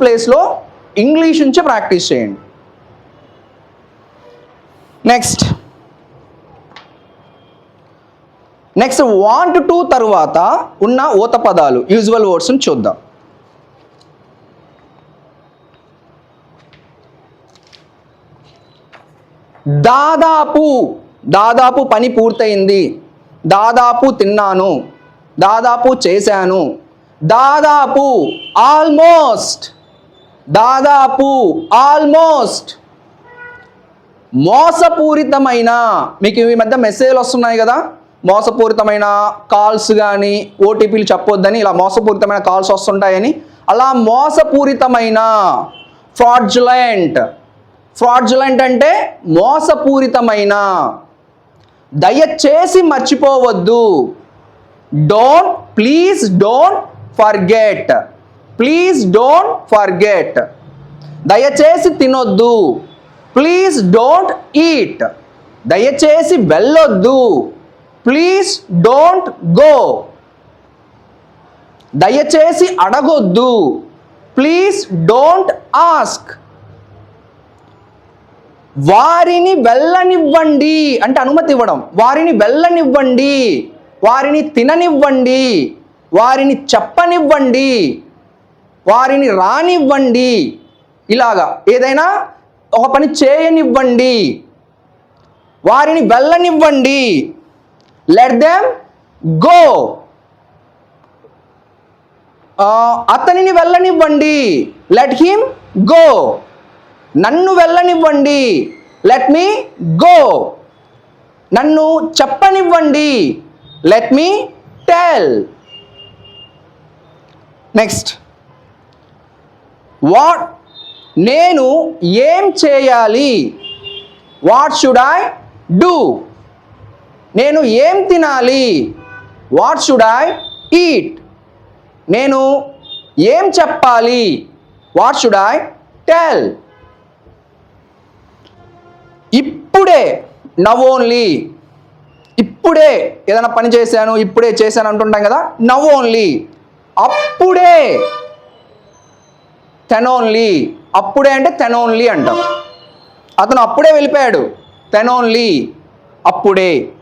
ప్లేస్లో ఇంగ్లీష్ నుంచే ప్రాక్టీస్ చేయండి. నెక్స్ట్ నెక్స్ట్ వాంట్ టు తర్వాత ఉన్న ఓత పదాలు యూజువల్ వర్డ్స్ని చూద్దాం. దాదాపు దాదాపు పని పూర్తయింది. దాదాపు తిన్నాను. దాదాపు చేశాను. దాదాపు ఆల్మోస్ట్ దాదాపు ఆల్మోస్ట్ మోసపూరితమైన మీకు ఈ మధ్య మెసేజ్లు వస్తున్నాయి కదా? మోసపూరితమైన కాల్స్ కానీ ఓటీపీలు చెప్పొద్దని ఇలా మోసపూరితమైన కాల్స్ వస్తుంటాయని అలా మోసపూరితమైన ఫ్రాడ్జులెంట్. ఫ్రాడ్జులెంట్ అంటే మోసపూరితమైన. దయచేసి మర్చిపోవద్దు. Don't please don't forget. Please don't forget దయచేసి తినొద్దు. ప్లీజ్ డోంట్ ఈట్ దయచేసి వెళ్ళొద్దు. ప్లీజ్ డోంట్ గో దయచేసి అడగొద్దు. ప్లీజ్ డోంట్ ఆస్క్ వారిని వెళ్ళనివ్వండి అంటే అనుమతి ఇవ్వడం. వారిని వెళ్ళనివ్వండి. వారిని తిననివ్వండి. వారిని చెప్పనివ్వండి. వారిని రానివ్వండి. ఇలాగా ఏదైనా ఒక పని చేయనివ్వండి. వారిని వెళ్ళనివ్వండి. లెట్ దెమ్ గో అతనిని వెళ్ళనివ్వండి. లెట్ హిమ్ గో నన్ను వెళ్ళనివ్వండి. లెట్ మీ గో నన్ను చెప్పనివ్వండి. Let me tell next what నేను ఏం చేయాలి? What should I do? నేను ఏం తినాలి? What should I eat? నేను ఏం చెప్పాలి? What should I tell? ఇప్పుడే నవ్ ఓన్లీ. ఇప్పుడే ఏదైనా పని చేశాను ఇప్పుడే చేశాను అంటుంటాం కదా నవ్ ఓన్లీ. అప్పుడే తెనోన్లీ అప్పుడే అంటే తెనోన్లీ అంటాం. అతను అప్పుడే వెళ్ళిపోయాడు. తెనోన్లీ అప్పుడే.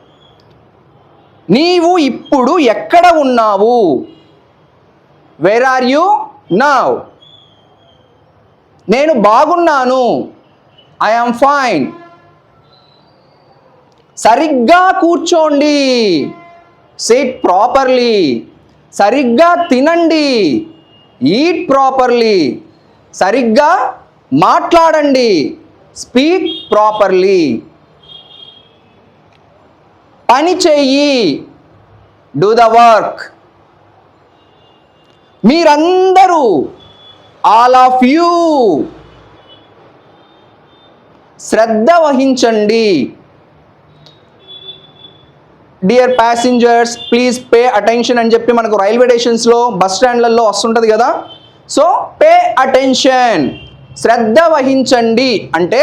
నీవు ఇప్పుడు ఎక్కడ ఉన్నావు? వేర్ ఆర్ యూ నావ్ నేను బాగున్నాను. ఐ ఫైన్ సరిగ్గా కూర్చోండి. సిట్ ప్రాపర్లీ సరిగ్గా తినండి. ఈట్ ప్రాపర్లీ సరిగ్గా మాట్లాడండి. Speak properly. పని చెయ్యి. Do the work. మీరందరూ ఆల్ ఆఫ్ యూ శ్రద్ధ వహించండి. Dear passengers please pay attention అని చెప్పి మనకు రైల్వే స్టేషన్స్లో బస్ స్టాండ్లలో వస్తుంటుంది కదా? So pay attention. శ్రద్ధ వహించండి అంటే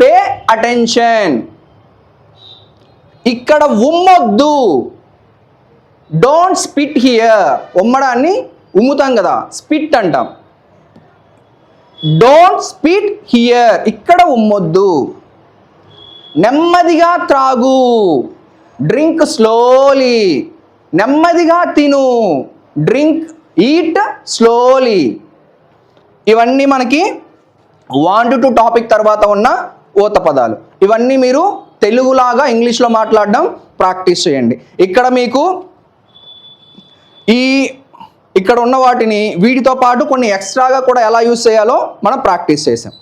పే అటెన్షన్. ఇక్కడ ఉమ్మొద్దు. డోంట్ స్పిట్ హియర్ ఉమ్మడాన్ని ఉమ్ముతాం కదా స్పిట్ అంటాం. డోంట్ స్పిట్ హియర్ ఇక్కడ ఉమ్మొద్దు. నెమ్మదిగా త్రాగు. డ్రింక్ స్లోలీ నెమ్మదిగా తిను. డ్రింక్ ఈట్ స్లోలీ ఇవన్నీ మనకి వాంట్ టు టాపిక్ తర్వాత ఉన్న ఓత పదాలు. ఇవన్నీ మీరు తెలుగులాగా ఇంగ్లీష్లో మాట్లాడడం ప్రాక్టీస్ చేయండి. ఇక్కడ మీకు ఈ ఇక్కడ ఉన్న వాటిని వీటితో పాటు కొన్ని ఎక్స్ట్రాగా కూడా ఎలా యూస్ చేయాలో మనం ప్రాక్టీస్ చేసాం.